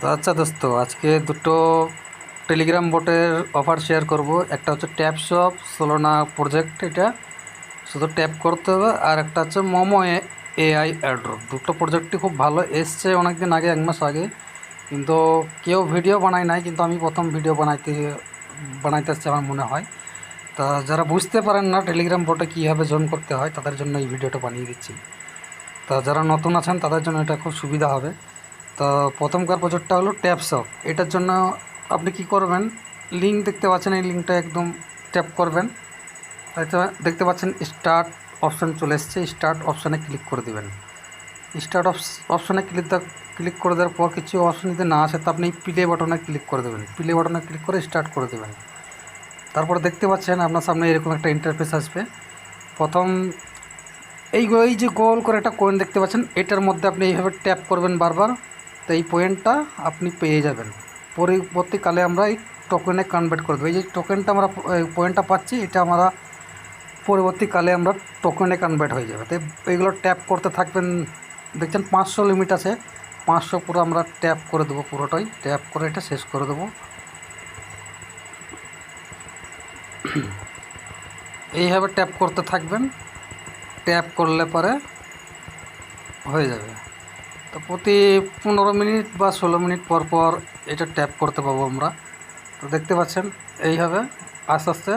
তো আচ্ছা দোস্ত, আজকে দুটো টেলিগ্রাম বোটের অফার শেয়ার করব। একটা হচ্ছে ট্যাপ শপ সোলোনা প্রজেক্ট এটা। শুধু ট্যাপ করতে হবে, আর একটা হচ্ছে মোমো এআই অ্যাড্রপ দুটো প্রজেক্টই খুব ভালো, এসছে অনেক দিন আগে, এক মাস আগে। কিন্তু কেউ ভিডিও বানায় নাই, কিন্তু আমি প্রথম ভিডিও বানাইতে বানাইতে আসছি আমার মনে হয়। তা যারা বুঝতে পারেন না টেলিগ্রাম বোটে কীভাবে জয়েন করতে হয়, তাদের জন্য এই ভিডিওটা বানিয়ে দিচ্ছি। তা যারা নতুন আছেন, তাদের জন্য এটা খুব সুবিধা হবে। তো প্রথমকার প্রজেক্টটা হলো ট্যাপ শপ এটার জন্য আপনি কি করবেন লিঙ্ক দেখতে পাচ্ছেন, এই লিঙ্কটা একদম ট্যাপ করবেন। দেখতে পাচ্ছেন স্টার্ট অপশান চলে এসছে স্টার্ট অপশানে ক্লিক করে দেবেন। স্টার্ট অপশানে ক্লিক ক্লিক করে দেওয়ার পর কিছু অপশান যদি না আসে, তো আপনি প্লে বাটনে ক্লিক করে দেবেন। প্লে বাটনে ক্লিক করে স্টার্ট করে দেবেন। তারপরে দেখতে পাচ্ছেন আপনার সামনে এরকম একটা ইন্টারফেস আসবে। প্রথম, এই এই যে গোল করে একটা কয়েন দেখতে পাচ্ছেন, এটার মধ্যে আপনি এইভাবে ট্যাপ করবেন বারবার। তো এই পয়েন্টটা আপনি পেয়ে যাবেন। পরবর্তীকালে আমরা এই টোকেনে কনভার্ট করে দেবো। এই যে টোকেনটা আমরা পয়েন্টটা পাচ্ছি, এটা আমরা পরবর্তীকালে আমরা টোকেনে কনভার্ট হয়ে যাবে। তো এইগুলো ট্যাপ করতে থাকবেন, দেখছেন পাঁচশো লিমিট আছে। পাঁচশো পুরো আমরা ট্যাপ করে দেবো পুরোটাই। ট্যাপ করে এটা শেষ করে দেবো। এইভাবে ট্যাপ করতে থাকবেন। ট্যাপ করলে পরে হয়ে যাবে। তো প্রতি পনেরো মিনিট বা ষোলো মিনিট পর পর এটা ট্যাপ করতে পাবো আমরা। তো দেখতে পাচ্ছেন, এইভাবে আস্তে আস্তে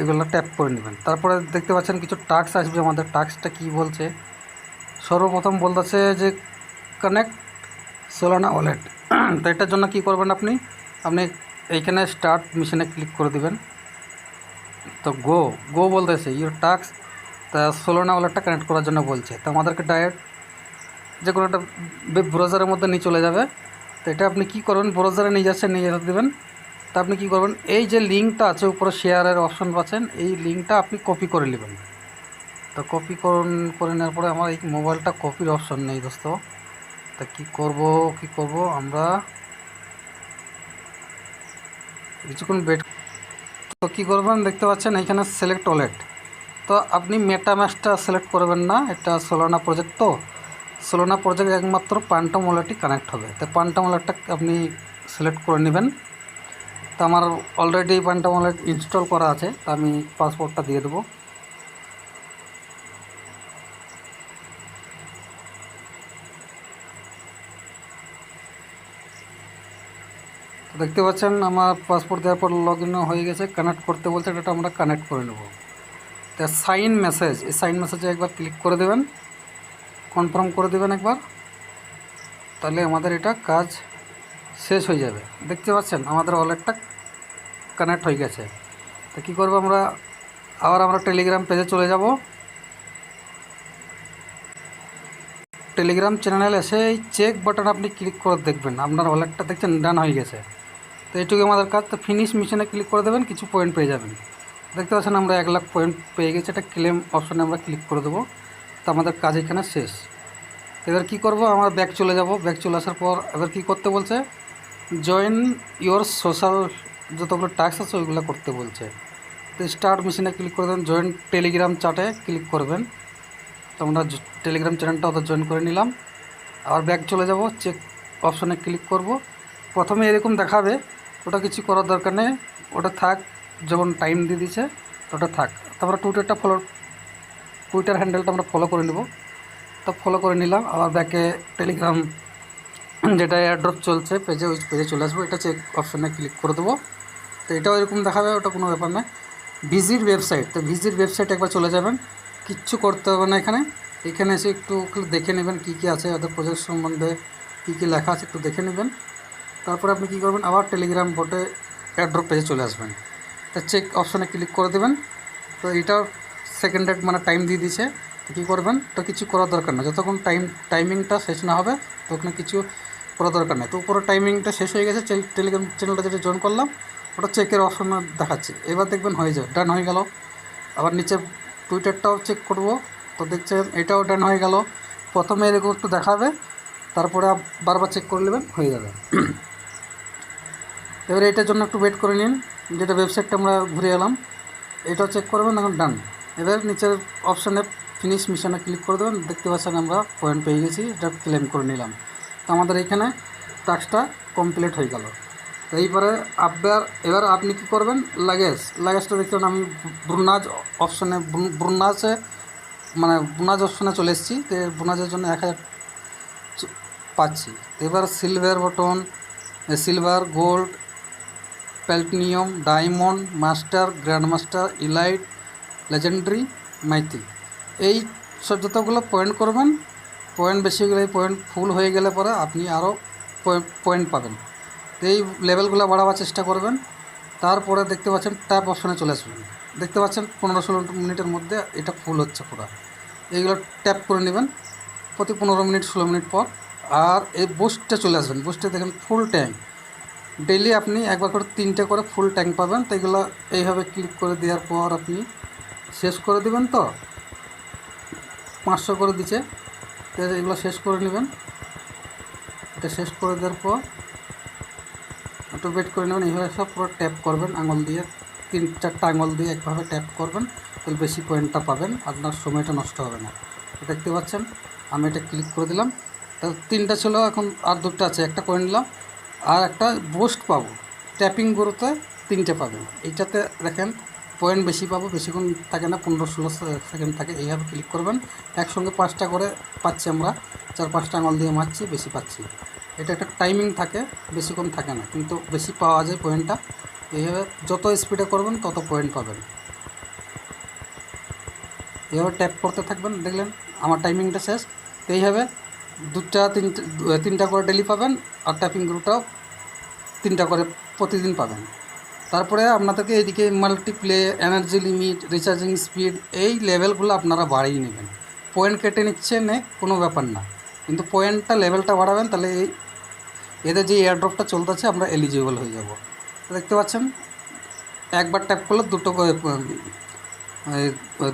এগুলো ট্যাপ করে নেবেন। তারপরে দেখতে পাচ্ছেন কিছু টাস্ক আসবে আমাদের। টাস্কটা কি বলছে? সর্বপ্রথম বলতেছে যে কানেক্ট সোলানা ওয়ালেট তো এটার জন্য কি করবেন আপনি? আপনি এইখানে স্টার্ট মেশিনে ক্লিক করে দিবেন। তো গো গো বলতেছে ইউর টাস্ক তা সোলোনা ওয়ালেটটা কানেক্ট করার জন্য বলছে। তো আমাদেরকে ডাইরেক্ট যে কোনো একটা ওয়েব ব্রাউজারের মধ্যে নিয়ে চলে যাবে। তো এটা আপনি কী করবেন? ব্রাউজারে নিয়ে যাচ্ছেন নিয়ে যেতে দেবেন। তা আপনি কি করবেন? এই যে লিঙ্কটা আছে উপরে শেয়ারের অপশন পাচ্ছেন, এই লিঙ্কটা আপনি কপি করে নেবেন। তো কপি করে নেওয়ার পরে আমার এই মোবাইলটা কপির অপশন নেই দোস্ত। তা কী করব কী করব? আমরা কিছুক্ষণ বেট তো কী করবেন? দেখতে পাচ্ছেন এখানে সিলেক্ট ওয়ালেট তো আপনি মেটাম্যাসটা সিলেক্ট করবেন না, এটা সোলানা প্রজেক্ট তো। সোলানা প্রজেক্ট একমাত্র পান্টাম ওয়ালেটই কানেক্ট হবে। তো পান্টাম ওয়ালেটটা আপনি সিলেক্ট করে নেবেন। তো আমার অলরেডি পান্টাম ওয়ালেট ইনস্টল করা আছে। তা আমি পাসওয়ার্ডটা দিয়ে দেবো। দেখতে পাচ্ছেন, আমার পাসপোর্ট দেওয়ার পর লগ ইন হয়ে গেছে। কানেক্ট করতে বলছে, এটা আমরা কানেক্ট করে নেব। তা সাইন মেসেজ এই সাইন মেসেজে একবার ক্লিক করে দেবেন। কনফার্ম করে দেবেন একবার। তাহলে আমাদের এটা কাজ শেষ হয়ে যাবে। দেখতে পাচ্ছেন, আমাদের ওয়ালেটটা কানেক্ট হয়ে গেছে। তো কী করব আমরা? আবার আমরা টেলিগ্রাম পেজে চলে যাব। টেলিগ্রাম চ্যানেলে এসে এই চেক বাটন আপনি ক্লিক করে দেখবেন। আপনার ওয়ালেটটা দেখছেন ডান হয়ে গেছে। তো এইটুকু আমাদের কাজ। তো ফিনিশ মিশনে ক্লিক করে দেবেন, কিছু পয়েন্ট পেয়ে যাবেন। দেখতে পাচ্ছেন আমরা এক লাখ পয়েন্ট পেয়ে গেছি। এটা ক্লেম অপশানে আমরা ক্লিক করে দেবো। তো আমাদের কাজ এখানে শেষ। এবার কি করব? আমার ব্যাক চলে যাব। ব্যাক চলে আসার পর এবার কি করতে বলছে? জয়েন ইওর সোশ্যাল যতগুলো টাস্ক আছে ওইগুলো করতে বলছে। তো স্টার্ট মেশিনে ক্লিক করে দেবেন জয়েন টেলিগ্রাম চার্টে ক্লিক করবেন। তো আমরা টেলিগ্রাম চ্যানেলটা ওদের জয়েন করে নিলাম। আবার ব্যাক চলে যাব। চেক অপশনে ক্লিক করব। প্রথমে এরকম দেখাবে, ওটা কিছু করার দরকার নেই। ওটা থাক যখন টাইম দিয়ে দিছে, ওটা থাক। তারপরে টুইটারটা ফলো টুইটার হ্যান্ডেলটা আমরা ফলো করে নেব। তো ফলো করে নিলাম। আবার ব্যাকে টেলিগ্রাম যেটা এয়ারড্রপ চলছে পেজে ওই পেজে চলে আসব। এটা চেক অপশনে ক্লিক করে দেবো। তো এটাও এরকম দেখাবে, ওটা কোনো ব্যাপার নয়। ভিজিট ওয়েবসাইট তো ভিজিট ওয়েবসাইট একবার চলে যাবেন। কিচ্ছু করতে হবে না এখানে। এখানে এসে একটু দেখে নেবেন কী কী আছে ওদের প্রজেক্ট সম্বন্ধে কী কী লেখা আছে, একটু দেখে নেবেন। তারপরে আপনি কী করবেন? আবার টেলিগ্রাম বোটে এয়ারড্রপ পেজে চলে আসবেন। তা চেক অপশানে ক্লিক করে দেবেন। তো এটাও সেকেন্ড ডেট মানে টাইম দিয়ে দিছে তো কী করবেন? তো কিছু করার দরকার না যতক্ষণ টাইম টাইমিংটা শেষ না হবে তখন কিছু করার দরকার নেই। তো উপরে টাইমিংটা শেষ হয়ে গেছে টেলিগ্রাম চ্যানেলটা যেটা জয়েন করলাম, ওটা চেকের অপশন দেখাচ্ছে। এবার দেখবেন হয়ে যাবে ডান হয়ে গেল। আবার নিচে টুইটারটাও চেক করব, তো দেখছেন এটাও ডান হয়ে গেল। প্রথমে এরকম একটু দেখাবে, তারপরে বারবার চেক করে নেবেন, হয়ে যাবে। এবারে এটার জন্য একটু ওয়েট করে নিন, যেটা ওয়েবসাইটটা আমরা ঘুরে এলাম, এটাও চেক করবেন, এখন ডান এবার নিচের অপশানে ফিনিশ মিশনে ক্লিক করে দেবেন। দেখতে পাচ্ছেন আমরা পয়েন্ট পেয়ে গেছি, এটা ক্লেম করে নিলাম। তো আমাদের এখানে টাস্কটা কমপ্লিট হয়ে গেল। তো এইবারে আবার এবার আপনি কি করবেন? লাগেজ লাগেজটা দেখছেন আমি ব্রুনাজ অপশানে ব্রুনাজে মানে ব্রুনাজ অপশনে চলে এসেছি। তো ব্রুনাজের জন্য এক হাজার পাচ্ছি। এবার silver button silver gold platinum diamond master grand master elite legendary mighty এই সব যতগুলো পয়েন্ট করবেন পয়েন্ট বেশি হয়ে গেলে পয়েন্ট ফুল হয়ে গেলে পরে আপনি আরও পয়েন্ট পাবেন। এই লেভেলগুলো বাড়াবার চেষ্টা করবেন। তারপরে দেখতে পাচ্ছেন ট্যাপ অপশনে চলে আসবেন। দেখতে পাচ্ছেন পনেরো ষোলো মিনিটের মধ্যে এটা ফুল হচ্ছে পুরো। এইগুলো ট্যাপ করে নেবেন প্রতি পনেরো মিনিট, ষোলো মিনিট পর। আর এই বুস্টে চলে আসবেন। বুস্টে দেখেন ফুল ট্যাঙ্ক ডেলি আপনি একবার করে তিনটে করে ফুল ট্যাঙ্ক পাবেন। তো এগুলো এইভাবে ক্লিক করে দেওয়ার পর আপনি শেষ করে দেবেন তো? পাঁচশো করে দিচ্ছে তো এগুলো শেষ করে নেবেন। এটা শেষ করে দেওয়ার পর একটু ওয়েট করে নেবেন। এইভাবে সব পুরো ট্যাপ করবেন আঙুল দিয়ে। তিন, চারটা আঙুল দিয়ে একভাবে ট্যাপ করবেন। তাহলে বেশি পয়েন্টটা পাবেন, আপনার সময়টা নষ্ট হবে না। দেখতে পাচ্ছেন, আমি এটা ক্লিক করে দিলাম। তিনটা ছিল, এখন আর দুটো আছে। একটা করে নিলাম, আর একটা বুস্ট পাবো। ট্যাপিং গুরুতে তিনটে পাবেন। এইটাতে দেখেন পয়েন্ট বেশি পাবো, বেশিক্ষণ থাকে না, পনেরো ষোলো সেকেন্ড থাকে, এইভাবে ক্লিক করবেন। একসঙ্গে পাঁচটা করে পাচ্ছি আমরা। চার পাঁচটা আঙুল দিয়ে মারছি, বেশি পাচ্ছি। এটা একটা টাইমিং থাকে, বেশিক্ষণ থাকে না, কিন্তু বেশি পাওয়া যায় পয়েন্টটা এইভাবে যত স্পিডে করবেন, তত পয়েন্ট পাবেন। এইভাবে ট্যাপ করতে থাকবেন, দেখলেন আমার টাইমিংটা শেষ। এইভাবে দুটা, তিনটা তিনটা করে ডেলি পাবেন আর ট্যাপিং গ্রুপটাও তিনটা করে প্রতিদিন পাবেন। তারপরে আপনাদেরকে এদিকে multiplay energy limit recharging speed এই লেভেলগুলো আপনারা বাড়িয়ে নেবেন। পয়েন্ট কেটে নিচ্ছে নে কোনো ব্যাপার না। কিন্তু পয়েন্টটা লেভেলটা বাড়াবেন, তাহলে এই এদের যে এয়ারড্রপটা চলতেছে, আমরা এলিজিবল হয়ে যাব। দেখতে পাচ্ছেন? একবার ট্যাপ করলে দুটো করে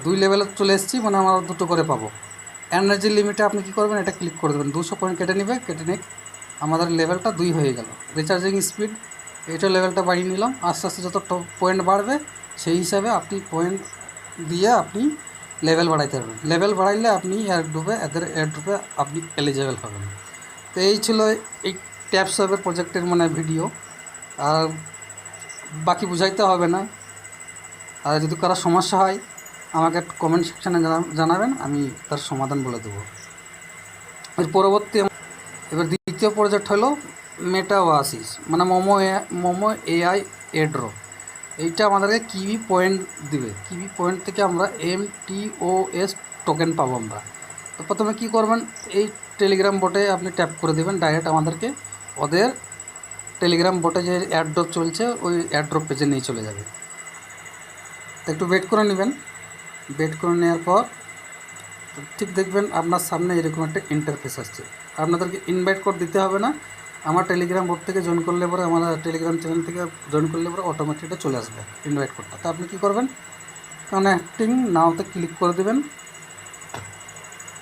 দুই লেভেলে চলে এসেছি মানে আমরা দুটো করে পাবো। এনার্জি লিমিটে আপনি কী করবেন, এটা ক্লিক করে দেবেন। দুশো পয়েন্ট কেটে নেবে, কেটে নিক। আমাদের লেভেলটা দুই হয়ে গেল। রিচার্জিং স্পিড এটা লেভেলটা বাড়িয়ে নিলাম। আস্তে আস্তে যত পয়েন্ট বাড়বে, সেই হিসাবে আপনি পয়েন্ট দিয়ে আপনি লেভেল বাড়াইতে পারবেন। লেভেল বাড়াইলে আপনি এয়ার ডুবে এদের এয়ার ডুবে আপনি এলিজেবল হবেন। তো এই ছিল এই ট্যাপ সার্ভের প্রজেক্টের মানে ভিডিও আর বাকি বুঝাইতে হবে না। আর যদি কারও সমস্যা হয়, আমাকে কমেন্ট সেকশানে জানাবেন, আমি তার সমাধান বলে দেবো। এর পরবর্তী এবার দ্বিতীয় প্রজেক্ট হলো মেটা ওয়াসিস মানে মোমো মোমো এআই এড্রো। এইটা আমাদেরকে কিবি পয়েন্ট দিবে। কিবি পয়েন্ট থেকে আমরা এম এস টোকেন পাবো আমরা। তো প্রথমে কী করবেন, এই টেলিগ্রাম বোটে আপনি ট্যাপ করে দেবেন ডাইরেক্ট আমাদেরকে। ওদের টেলিগ্রাম বোটে যে অ্যাড্রপ চলছে, ওই অ্যাড্রপ পেজে নিয়ে চলে যাবে। তো একটু ওয়েট করে নেবেন। ওয়েট করে নেওয়ার পর ঠিক দেখবেন আপনার সামনে এরকম একটা ইন্টারফেস আসছে। আপনাদেরকে ইনভাইট কোড দিতে হবে না। আমার টেলিগ্রাম বোর্ড থেকে জয়েন করলে পরে আমার টেলিগ্রাম চ্যানেল থেকে জয়েন করলে পরে অটোমেটিক এটা চলে আসবে ইনভাইট কোডটা তো আপনি কী করবেন? কানেক্টিং নাওতে ক্লিক করে দেবেন।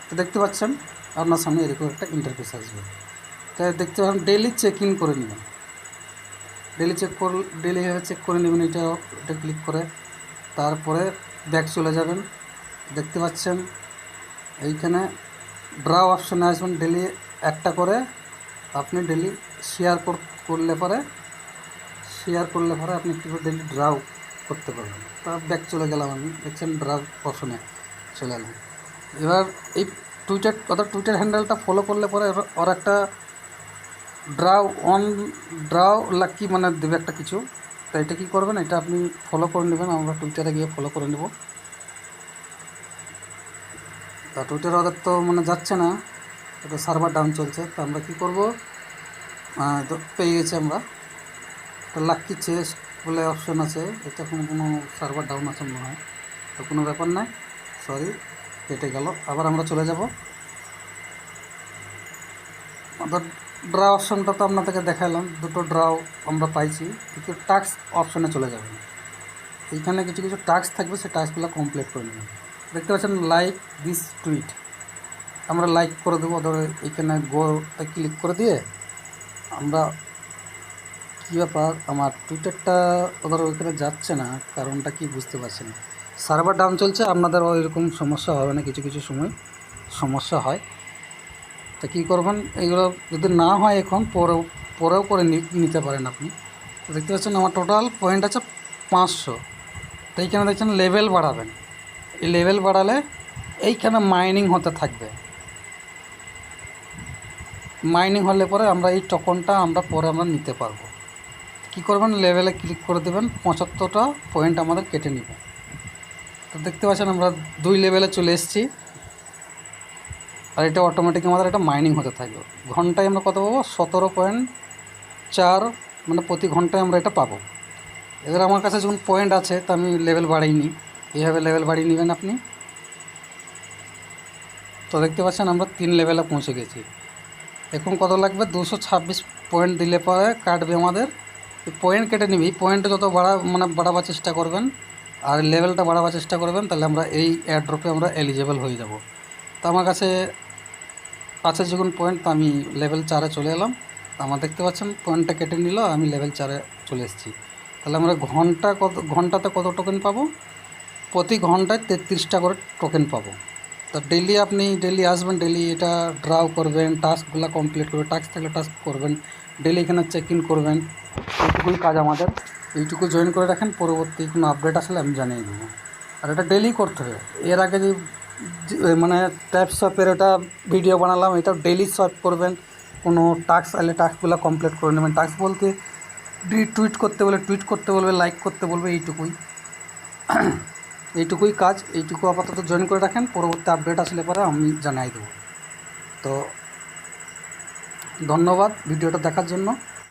তো দেখতে পাচ্ছেন, আপনার সামনে এরকম একটা ইন্টারফেস আসবে। তাই দেখতে পাচ্ছেন ডেলি চেক ইন করে নেবেন। ডেলি চেক কর ডেলি চেক করে নেবেন, এটা এটা ক্লিক করে। তারপরে ব্যাক চলে যাবেন। দেখতে পাচ্ছেন, এইখানে ড্রাও অপশানে আসবেন ডেলি একটা করে। আপনি ডেলি শেয়ার করলে পরে শেয়ার করলে পরে আপনি কী ডেলি ড্রাও করতে পারবেন। তা ব্যাক চলে গেলাম আমি। দেখছেন ড্রাও অপশনে চলে এলাম। এবার এই টুইটার অর্থাৎ টুইটার হ্যান্ডেলটা ফলো করলে পরে ওর একটা ড্রাও অন ড্রাও লাকি মানে দেবে একটা কিছু? তো এটা কী করবেন? এটা আপনি ফলো করে নেবেন। আমরা টুইটারে গিয়ে ফলো করে নেব। তা টুইটার ওদের তো মানে যাচ্ছে না। এটা সার্ভার ডাউন চলছে, তো আমরা কী করব? তো পেয়ে গেছি আমরা। তো লাকি চেস্ট বলে অপশন আছে, এটা কোনো কোনো সার্ভার ডাউন আছে মনে হয়। তো কোনো ব্যাপার নাই সরি কেটে গেল। আবার আমরা চলে যাব। আমাদের ড্রা অপশনটা তো আপনাদেরকে দেখালাম দুটো ড্রাও আমরা পাইছি, কিন্তু টাস্ক অপশনে চলে যাবেন এইখানে কিছু কিছু টাস্ক থাকবে, সেই টাস্কগুলো কমপ্লিট করে নেবেন দেখতে পাচ্ছেন লাইক দিস টুইট আমরা লাইক করে দেবো, ধরো এইখানে গোটা ক্লিক করে দিয়ে আমরা কী ব্যাপার, আমার টুইটারটা ওদের ওইখানে যাচ্ছে না, কারণটা কি বুঝতে পারছি না। সার্ভার ডাউন চলছে, আপনাদের ওইরকম সমস্যা হবে না, কিছু কিছু সময় সমস্যা হয়। তা কী করবেন এইগুলো যদি না হয় এখন, পরেও পরেও করে নিতে পারেন আপনি। দেখতে পাচ্ছেন আমার টোটাল পয়েন্ট আছে পাঁচশো। তো এইখানে দেখছেন লেভেল বাড়াবেন। এই লেভেল বাড়ালে এইখানে মাইনিং হতে থাকবে। মাইনিং হলে পরে আমরা এই টোকনটা আমরা পরে আমরা নিতে পারব। কী করবেন? লেভেলে ক্লিক করে দেবেন, পঁচাত্তরটা পয়েন্ট আমাদের কেটে নেবে। তো দেখতে পাচ্ছেন আমরা দুই লেভেলে চলে এসেছি। আর এটা অটোমেটিক আমাদের এটা মাইনিং হতে থাকবে। ঘন্টায় আমরা কত পাবো? সতেরো পয়েন্ট চার মানে প্রতি ঘন্টায় আমরা এটা পাবো। এবার আমার কাছে যখন পয়েন্ট আছে, তা আমি লেভেল বাড়াইনি। এইভাবে লেভেল বাড়িয়ে নেবেন আপনি। তো দেখতে পাচ্ছেন আমরা তিন লেভেলে পৌঁছে গেছি। এখন কত লাগবে? দুশো ছাব্বিশ পয়েন্ট দিলে পরে কাটবে আমাদের। পয়েন্ট কেটে নিবি। এই পয়েন্টটা যত বাড়া মানে বাড়াবার চেষ্টা করবেন আর লেভেলটা বাড়াবার চেষ্টা করবেন, তাহলে আমরা এই এয়ারড্রপে আমরা এলিজেবল হয়ে যাব। তো আমার কাছে আছে যখন পয়েন্ট তো আমি লেভেল চারে চলে এলাম। আমার দেখতে পাচ্ছেন পয়েন্টটা কেটে নিল, আমি লেভেল চারে চলে এসেছি। তাহলে আমরা ঘণ্টা কত, ঘন্টাতে কত টোকেন পাবো? প্রতি ঘন্টায় তেত্রিশটা করে টোকেন পাবো। তো ডেলি আপনি ডেলি আসবেন ডেলি এটা ড্রাও করবেন টাস্কগুলো কমপ্লিট করবেন টাস্ক থাকলে টাস্ক করবেন ডেলি এখানে চেক ইন করবেন, এইটুকুই কাজ আমাদের। এইটুকু জয়েন করে রাখেন, পরবর্তী কোনো আপডেট আসলে আমি জানিয়ে দেবো। আর এটা ডেলি করতে হবে। এর আগে যে মানে ট্যাপ শপের এটা ভিডিও বানালাম এটা ডেলি শপ করবেন। কোনো টাস্ক আলে টাস্কগুলো কমপ্লিট করে নেবেন। টাস্ক বলতে টুইট করতে বলে টুইট করতে বলবে লাইক করতে বলবে, এইটুকুই। এইটুকুই কাজ, এইটুকু আপাতত জয়েন করে রাখেন, পরবর্তী আপডেট আসলে পরে আমি জানাই দেব। তো ধন্যবাদ ভিডিওটা দেখার জন্য।